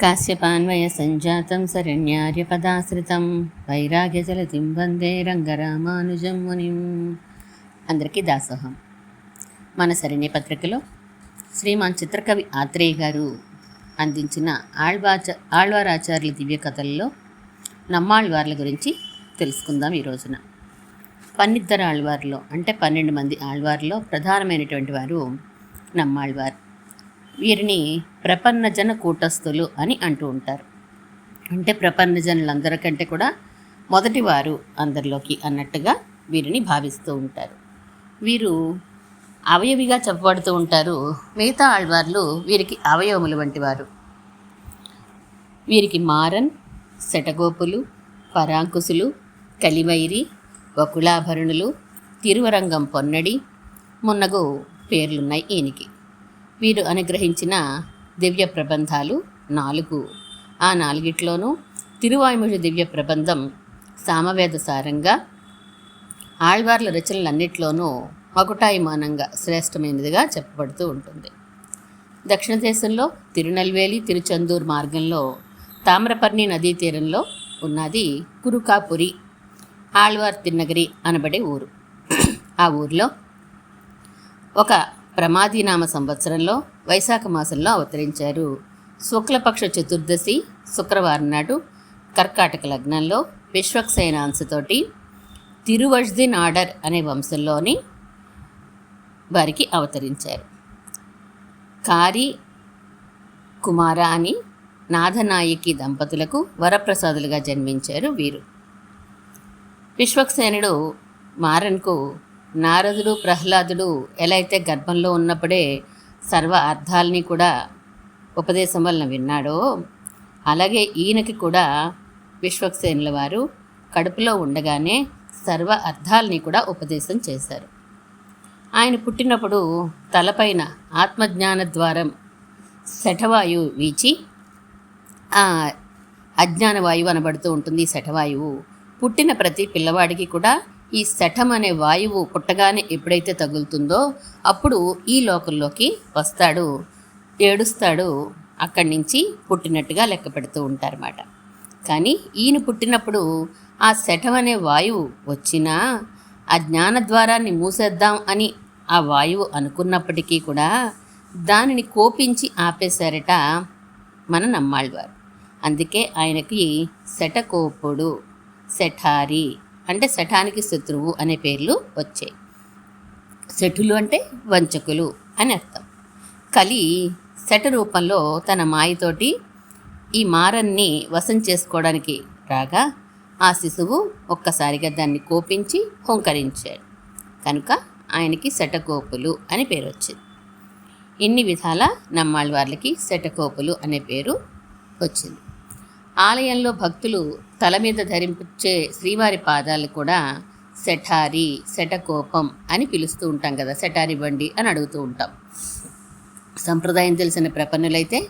కాశ్యపాన్వయ సంజాతం శరణ్యార్యపదాశ్రితం వైరాగ్యజలతిం వందే రంగరామానుజం మునిం. అందరికీ దాసోహం. మన శరణ్య పత్రికలో శ్రీమాన్ చిత్రకవి ఆత్రేయ గారు అందించిన ఆళ్వాచ ఆళ్వారాచార్యుల దివ్య కథల్లో నమ్మాళ్వార్ల గురించి తెలుసుకుందాం ఈ రోజున. పన్నిద్దరు ఆళ్వార్లో అంటే పన్నెండు మంది ఆళ్వార్లో ప్రధానమైనటువంటి వారు నమ్మాళ్వారు. వీరిని ప్రపన్నజన కూటస్థులు అని అంటూ ఉంటారు. అంటే ప్రపన్నజనులందరికంటే కూడా మొదటివారు అందరిలోకి అన్నట్టుగా వీరిని భావిస్తూ ఉంటారు. వీరు అవయవిగా చెప్పబడుతూ ఉంటారు. మిగతా ఆళ్వార్లు వీరికి అవయవములు వంటి వారు. వీరికి మారన్ శటగోపులు పరాంకుశులు కలివైరి వకుళాభరణులు తిరువరంగం పొన్నడి మున్నగు పేర్లున్నాయి ఈయనకి. వీరు అనుగ్రహించిన దివ్య ప్రబంధాలు నాలుగు. ఆ నాలుగిట్లోనూ తిరువాయుముష దివ్య ప్రబంధం సామవేద సారంగా ఆళ్వార్ల రచనలన్నిట్లోనూ మకుటాయిమానంగా శ్రేష్టమైనదిగా చెప్పబడుతూ ఉంటుంది. దక్షిణ దేశంలో తిరునల్వేలి తిరుచందూర్ మార్గంలో తామ్రపర్ణి నదీ తీరంలో ఉన్నది కురుకాపురి ఆళ్వార్ తిన్నగిరి అనబడే ఊరు. ఆ ఊరిలో ఒక ప్రమాదీనామ సంవత్సరంలో వైశాఖ మాసంలో అవతరించారు. శుక్లపక్ష చతుర్దశి శుక్రవారం నాడు కర్కాటక లగ్నంలో విశ్వక్సేన అంశతోటి తిరువజ్దిన్ ఆర్డర్ అనే వంశంలోని వారికి అవతరించారు. కారి కుమార అని నాథనాయకి దంపతులకు వరప్రసాదులుగా జన్మించారు వీరు. విశ్వక్సేనుడు మారన్కు నారదుడు ప్రహ్లాదుడు ఎలా అయితే గర్భంలో ఉన్నప్పుడే సర్వ అర్థాలని కూడా ఉపదేశం వలన విన్నాడో అలాగే ఈయనకి కూడా విశ్వక్సేనుల వారు కడుపులో ఉండగానే సర్వ అర్థాలని కూడా ఉపదేశం చేశారు. ఆయన పుట్టినప్పుడు తలపైన ఆత్మజ్ఞాన ద్వారం శఠవాయువు వీచి అజ్ఞాన వాయువు అనబడుతూ ఉంటుంది శఠవాయువు. పుట్టిన ప్రతి పిల్లవాడికి కూడా ఈ శఠం అనే వాయువు పుట్టగానే ఎప్పుడైతే తగులుతుందో అప్పుడు ఈ లోకంలోకి వస్తాడు ఏడుస్తాడు అక్కడి నుంచి పుట్టినట్టుగా లెక్క పెడుతూ ఉంటారన్నమాట. కానీ ఈయన పుట్టినప్పుడు ఆ శఠం అనే వాయువు వచ్చినా ఆ జ్ఞాన ద్వారాన్ని మూసేద్దాం అని ఆ వాయువు అనుకున్నప్పటికీ కూడా దానిని కోపించి ఆపేశారట మన నమ్మాళ్ళవారు. అందుకే ఆయనకి శటకోపుడు శఠారి అంటే శఠానికి శత్రువు అనే పేర్లు వచ్చాయి. శఠులు అంటే వంచకులు అని అర్థం. కలి శట రూపంలో తన మాయతోటి ఈ మారన్ని వశం చేసుకోవడానికి రాగా ఆ శిశువు ఒక్కసారిగా దాన్ని కోపించి హుంకరించాడు. కనుక ఆయనకి శటకోపులు అని పేరు వచ్చింది. ఇన్ని విధాల నమ్మాళ్ళ వాళ్ళకి శటకోపులు అనే పేరు వచ్చింది. ఆలయంలో భక్తులు తల మీద ధరించే శ్రీవారి పాదాలు కూడా శఠారి శఠకోపం అని పిలుస్తూ ఉంటాం కదా శఠారి బండి అని అడుగుతూ ఉంటాం. సంప్రదాయం తెలిసిన ప్రపన్నులైతే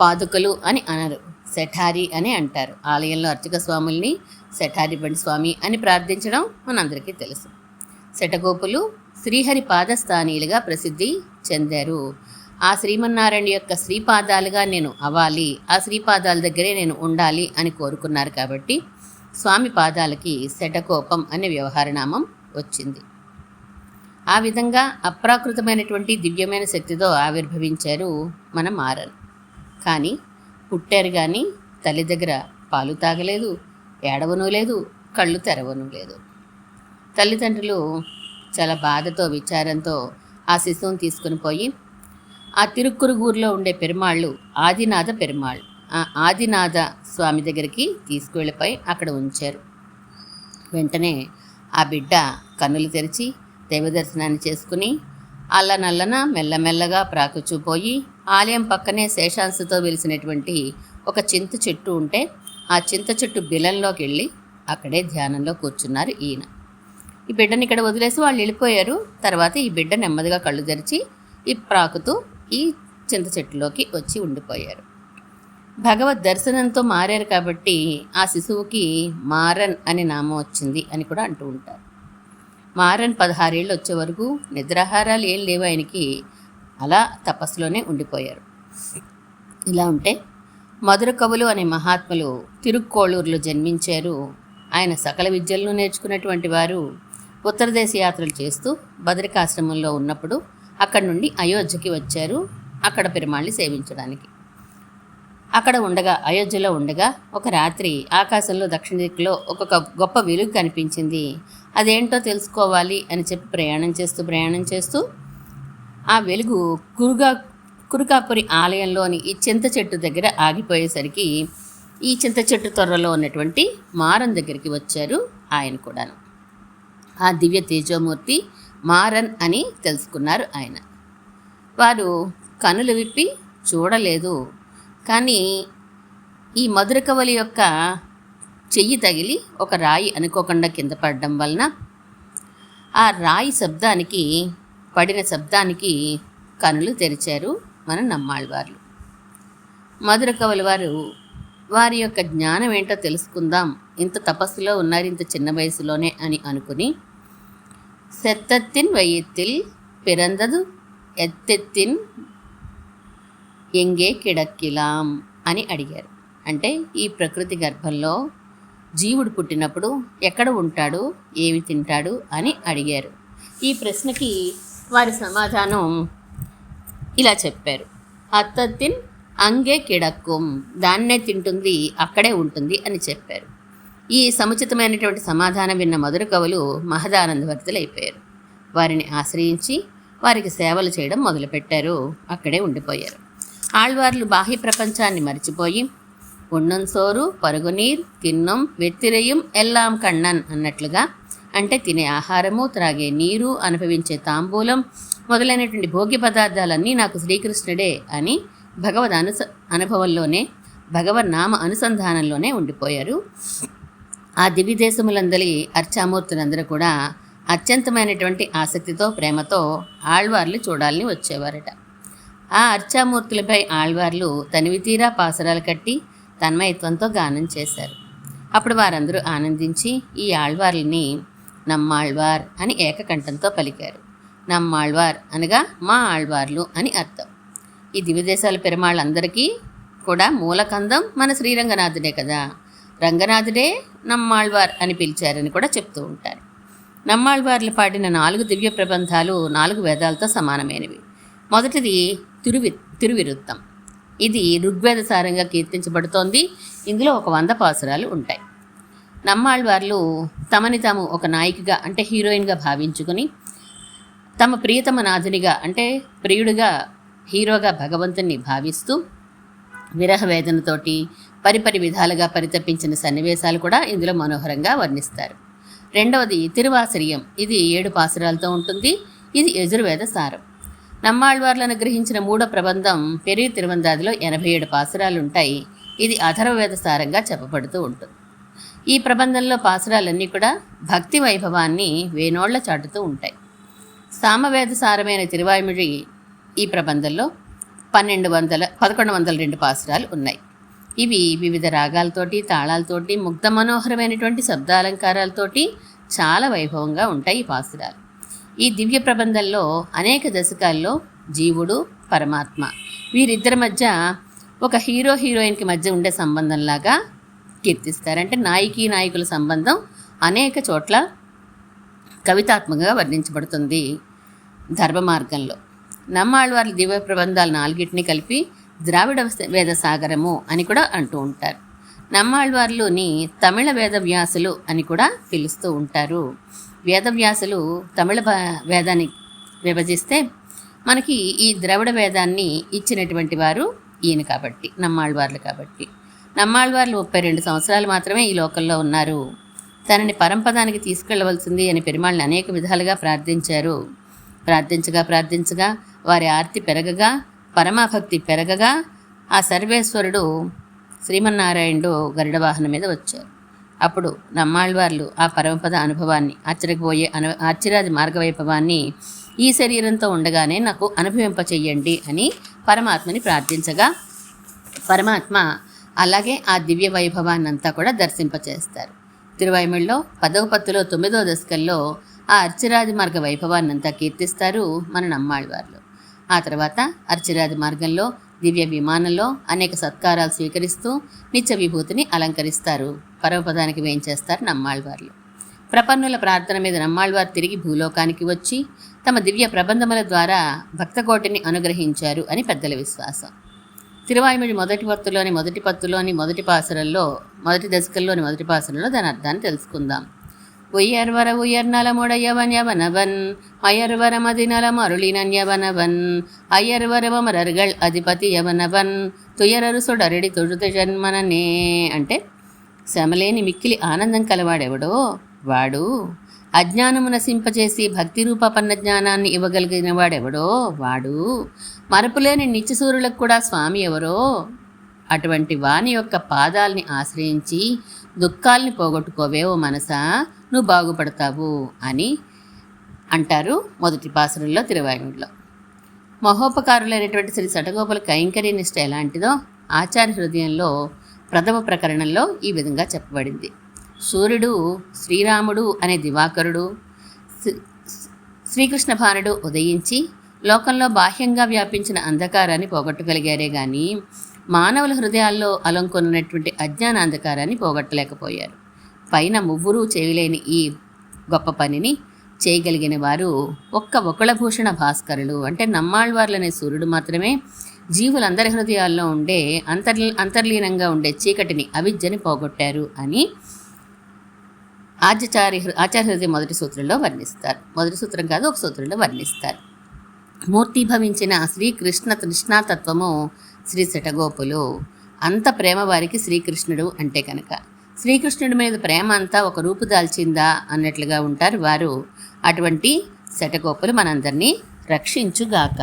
పాదుకలు అని అనరు శఠారి అని అంటారు. ఆలయంలో అర్చక స్వాముల్ని శఠారి బండి స్వామి అని ప్రార్థించడం మనందరికీ తెలుసు. శటగోపులు శ్రీహరి పాదస్థానీయులుగా ప్రసిద్ధి చెందారు. ఆ శ్రీమన్నారాయణ యొక్క శ్రీపాదాలుగా నేను అవ్వాలి ఆ శ్రీపాదాల దగ్గరే నేను ఉండాలి అని కోరుకున్నారు కాబట్టి స్వామి పాదాలకి శటకోపం అనే వ్యవహారనామం వచ్చింది. ఆ విధంగా అప్రాకృతమైనటువంటి దివ్యమైన శక్తితో ఆవిర్భవించారు మన మారన్ కానీ పుట్టారు కానీ తల్లి దగ్గర పాలు తాగలేదు ఏడవను లేదు కళ్ళు తెరవను లేదు. తల్లిదండ్రులు చాలా బాధతో విచారంతో ఆ శిశువుని తీసుకుని పోయి ఆ తిరుక్కురుగూరులో ఉండే పెరుమాళ్ళు ఆదినాథ పెరుమాళ్ళు. ఆ ఆదినాథ స్వామి దగ్గరికి తీసుకువెళ్ళిపోయి అక్కడ ఉంచారు. వెంటనే ఆ బిడ్డ కన్నులు తెరిచి దైవదర్శనాన్ని చేసుకుని అల్ల నల్లన మెల్లమెల్లగా ప్రాకుచూపోయి ఆలయం పక్కనే శేషాంశతో వెలిసినటువంటి ఒక చింత చెట్టు ఉంటే ఆ చింత చెట్టు బిలంలోకి వెళ్ళి అక్కడే ధ్యానంలో కూర్చున్నారు ఈయన. ఈ బిడ్డని ఇక్కడ వదిలేసి వాళ్ళు వెళ్ళిపోయారు. తర్వాత ఈ బిడ్డ నెమ్మదిగా కళ్ళు తెరిచి ఈ ప్రాకుతూ ఈ చింత చెట్టులోకి వచ్చి ఉండిపోయారు. భగవద్ దర్శనంతో మారారు కాబట్టి ఆ శిశువుకి మారన్ అనే నామం వచ్చింది అని కూడా అంటూ ఉంటారు. మారన్ పదహారేళ్ళు వచ్చే వరకు నిద్రాహారాలు ఏం లేవు ఆయనకి. అలా తపస్సులోనే ఉండిపోయారు. ఇలా ఉంటే మధుర కవులు అనే మహాత్ములు తిరుక్కోళూరులో జన్మించారు. ఆయన సకల విద్యలను నేర్చుకున్నటువంటి వారు ఉత్తరదేశ యాత్రలు చేస్తూ బదరికాశ్రమంలో ఉన్నప్పుడు అక్కడి నుండి అయోధ్యకి వచ్చారు అక్కడ పెరుమాళ్ళని సేవించడానికి. అక్కడ ఉండగా అయోధ్యలో ఉండగా ఒక రాత్రి ఆకాశంలో దక్షిణ దిక్కులో ఒక గొప్ప- వెలుగు కనిపించింది. అదేంటో తెలుసుకోవాలి అని చెప్పి ప్రయాణం చేస్తూ ప్రయాణం చేస్తూ ఆ వెలుగు కురుగా కురుకాపురి ఆలయంలోని ఈ చింత చెట్టు దగ్గర ఆగిపోయేసరికి ఈ చింత చెట్టు త్వరలో ఉన్నటువంటి మారం దగ్గరికి వచ్చారు ఆయన కూడాను. ఆ దివ్య తేజోమూర్తి మారన్ అని తెలుసుకున్నారు ఆయన. వారు కనులు విప్పి చూడలేదు. కానీ ఈ మధురకవలి యొక్క చెయ్యి తగిలి ఒక రాయి అనుకోకుండా కింద పడడం వలన ఆ రాయి శబ్దానికి పడిన శబ్దానికి కనులు తెరిచారు మన నమ్మాళ్ళవార్లు మధుర కవుల వారు వారి యొక్క జ్ఞానం ఏంటో తెలుసుకుందాం. ఇంత తపస్సులో ఉన్నారు ఇంత చిన్న వయసులోనే అని అనుకుని செத்தத்தின் வயிற்றில் పిరందదు ఎత్తెత్తిన్ ఎంగే కిడక్కిలాం అని అడిగారు. అంటే ఈ ప్రకృతి గర్భంలో జీవుడు పుట్టినప్పుడు ఎక్కడ ఉంటాడు? ఏమి తింటాడు? అని అడిగారు. ఈ ప్రశ్నకి వారి సమాధానం ఇలా చెప్పారు. అత్తత్తిన్ అంగే కిడక్కుం దాన్నే తింటుంది అక్కడే ఉంటుంది అని చెప్పారు. ఈ సముచితమైనటువంటి సమాధానం విన్న మధుర కవులు మహదానందవర్తులైపోయారు వారిని ఆశ్రయించి వారికి సేవలు చేయడం మొదలుపెట్టారు. అక్కడే ఉండిపోయారు. ఆళ్వార్లు బాహ్య ప్రపంచాన్ని మర్చిపోయి ఉన్నం సోరు పరుగునీర్ తిన్నం వెత్తిరయం ఎల్లాం కണ്ണన్ అన్నట్లుగా అంటే తినే ఆహారము త్రాగే నీరు అనుభవించే తాంబూలం మొదలైనటువంటి భోగ్య పదార్థాలన్నీ నాకు శ్రీకృష్ణుడే అని భగవద్ అనుస అనుభవంలోనే భగవన్నామ అనుసంధానంలోనే ఉండిపోయారు. ఆ దివ్యదేశములందలి అర్చామూర్తులందరూ కూడా అత్యంతమైనటువంటి ఆసక్తితో ప్రేమతో ఆళ్వార్లు చూడాలని వచ్చేవారట. ఆ అర్చామూర్తులపై ఆళ్వార్లు తనివి తీరా పాసరాలు కట్టి తన్మయత్వంతో గానం చేశారు. అప్పుడు వారందరూ ఆనందించి ఈ ఆళ్వార్లని నమ్మాళ్వార్ అని ఏకకంఠంతో పలికారు. నమ్మాళ్వార్ అనగా మా ఆళ్వార్లు అని అర్థం. ఈ దివ్యదేశాల పెరుమాళ్ళందరికీ కూడా మూలకందం మన శ్రీరంగనాథుడే కదా. రంగనాథుడే నమ్మాళ్వార్ అని పిలిచారని కూడా చెప్తూ ఉంటారు. నమ్మాళ్వార్లు పాడిన నాలుగు దివ్య ప్రబంధాలు నాలుగు వేదాలతో సమానమైనవి. మొదటిది తిరువి తిరువిరుత్తం ఇది ఋగ్వేద సారంగా కీర్తించబడుతోంది. ఇందులో ఒక వంద పాసురాలు ఉంటాయి. నమ్మాళ్వార్లు తమని తాము ఒక నాయికగా అంటే హీరోయిన్గా భావించుకుని తమ ప్రియతమ నాథునిగా అంటే ప్రియుడిగా హీరోగా భగవంతుణ్ణి భావిస్తూ విరహ వేదనతోటి పరిపరి విధాలుగా పరితపించిన సన్నివేశాలు కూడా ఇందులో మనోహరంగా వర్ణిస్తారు. రెండవది తిరువాసరియం. ఇది ఏడు పాసురాలతో ఉంటుంది. ఇది యజుర్వేద సారం. నమ్మాళ్వార్లను గ్రహించిన మూడో ప్రబంధం పెరిగి తిరువందాదిలో ఎనభై ఏడు పాసురాలు ఉంటాయి ఇది అథర్వవేద సారంగా చెప్పబడుతూ ఉంటుంది. ఈ ప్రబంధంలో పాసురాలన్నీ కూడా భక్తి వైభవాన్ని వేనోళ్ళ చాటుతూ ఉంటాయి. సామవేద సారమైన తిరువాయుమిడి ఈ ప్రబంధంలో పన్నెండు వందల పదకొండు వందల రెండు పాసురాలు ఉన్నాయి. ఇవి వివిధ రాగాలతోటి తాళాలతోటి ముగ్ధ మనోహరమైనటువంటి శబ్దాలంకారాలతోటి చాలా వైభవంగా ఉంటాయి ఈ పాసురాలు. ఈ దివ్య ప్రబంధంలో అనేక దశకాల్లో జీవుడు పరమాత్మ వీరిద్దరి మధ్య ఒక హీరో హీరోయిన్కి మధ్య ఉండే సంబంధంలాగా కీర్తిస్తారు అంటే నాయకి నాయకుల సంబంధం అనేక చోట్ల కవితాత్మకంగా వర్ణించబడుతుంది ధర్మ మార్గంలో. నమ్మాళ్ళవారి దివ్య ప్రబంధాలు నాలుగిటిని కలిపి ద్రావిడ వేద సాగరము అని కూడా అంటూ ఉంటారు. నమ్మాళ్వార్లోని తమిళ వేద వ్యాసులు అని కూడా పిలుస్తూ ఉంటారు. వేదవ్యాసులు తమిళ భా- వేదాన్ని విభజిస్తే మనకి ఈ ద్రవిడ వేదాన్ని ఇచ్చినటువంటి వారు ఈయన కాబట్టి నమ్మాళ్వార్లు కాబట్టి. నమ్మాళ్వార్లు ముప్పై రెండు సంవత్సరాలు మాత్రమే ఈ లోకంలో ఉన్నారు. తనని పరంపదానికి తీసుకెళ్ళవలసింది అని పెరుమాళ్ళని అనేక విధాలుగా ప్రార్థించారు. ప్రార్థించగా ప్రార్థించగా వారి ఆర్తి పెరగగా పరమాభక్తి పెరగగా ఆ సర్వేశ్వరుడు శ్రీమన్నారాయణుడు గరుడవాహనం మీద వచ్చారు. అప్పుడు నమ్మాళ్ళవార్లు ఆ పరమపద అనుభవాన్ని ఆశ్చర్యపోయే అను ఆశ్చర్యాది మార్గవైభవాన్ని ఈ శరీరంతో ఉండగానే నాకు అనుభవింప చెయ్యండి అని పరమాత్మని ప్రార్థించగా పరమాత్మ అలాగే ఆ దివ్య వైభవాన్ని అంతా కూడా దర్శింపచేస్తారు తిరువైమిళ్ళలో పదవ పత్తులో తొమ్మిదో దశకల్లో ఆ అర్చరాది మార్గ వైభవాన్ని అంతా కీర్తిస్తారు మన నమ్మాళ్ళవార్లు ఆ తర్వాత అర్చరాజ మార్గంలో దివ్య విమానంలో అనేక సత్కారాలు స్వీకరిస్తూ నిత్య విభూతిని అలంకరిస్తారు. పరమపదానికి వేయించేస్తారు నమ్మాళ్వార్లు ప్రపన్నుల ప్రార్థన మీద నమ్మాళ్వారు తిరిగి భూలోకానికి వచ్చి తమ దివ్య ప్రబంధముల ద్వారా భక్తకోటిని అనుగ్రహించారు అని పెద్దల విశ్వాసం. తిరువాయుమిడి మొదటి పత్తులోని మొదటి పత్తులోని మొదటి పాసరంలో మొదటి దశకంలోని మొదటి పాసరంలో దాని అర్థాన్ని తెలుసుకుందాం. ఉయ్యర్వర ఉయ్యర్నలముడయవన్ యవనవన్ మయర్వర మదినలం అరుளிనన్ యవనవన్ అయ్యర్వరమరర్గళ్ అధిపతి యవనవన్ తుయరరు సుడరడి తొడుత జన్మననే అంటే శ్రమలేని మిక్కిలి ఆనందం కలవాడెవడో? వాడు అజ్ఞానము నశింపచేసి భక్తి రూపపన్న జ్ఞానాన్ని ఇవ్వగలిగిన వాడెవడో? వాడు. మరపులేని నిత్యసూరులకు కూడా స్వామి ఎవరో? అటువంటి వాని యొక్క పాదాల్ని ఆశ్రయించి దుఃఖాల్ని పోగొట్టుకోవే ఓ మనసా నువ్వు బాగుపడతావు అని అంటారు మొదటి పాసరంలో తిరువాయుడిలో. మహోపకారులైనటువంటి శ్రీ సటగోపుల కైంకర్య నిష్ట ఎలాంటిదో ఆచార్య హృదయంలో ప్రథమ ప్రకరణంలో ఈ విధంగా చెప్పబడింది. సూర్యుడు శ్రీరాముడు అనే దివాకరుడు శ్రీకృష్ణ భానుడు ఉదయించి లోకంలో బాహ్యంగా వ్యాపించిన అంధకారాన్ని పోగొట్టగలిగారే కానీ మానవుల హృదయాల్లో అలంకొన్నటువంటి అజ్ఞాన అంధకారాన్ని పోగొట్టలేకపోయారు. పైన మువ్వురు చేయలేని ఈ గొప్ప పనిని చేయగలిగిన వారు ఒక్క ఒకళభూషణ భాస్కరులు. అంటే నమ్మాళ్వార్లనే సూర్యుడు మాత్రమే జీవులందరి హృదయాల్లో ఉండే అంతర్ అంతర్లీనంగా ఉండే చీకటిని అవిద్యని పోగొట్టారు అని ఆచార్య ఆచార్య హృదయ మొదటి సూత్రంలో వర్ణిస్తారు. మొదటి సూత్రం కాదు ఒక సూత్రంలో వర్ణిస్తారు. మూర్తిభవించిన శ్రీకృష్ణ తృష్ణాతత్వము శ్రీ శటగోపులు. అంత ప్రేమ వారికి శ్రీకృష్ణుడు అంటే కనుక. శ్రీకృష్ణుడి మీద ప్రేమ అంతా ఒక రూపు దాల్చిందా అన్నట్లుగా ఉంటారు వారు. అటువంటి శటగోపులు మనందరినీ రక్షించుగాక.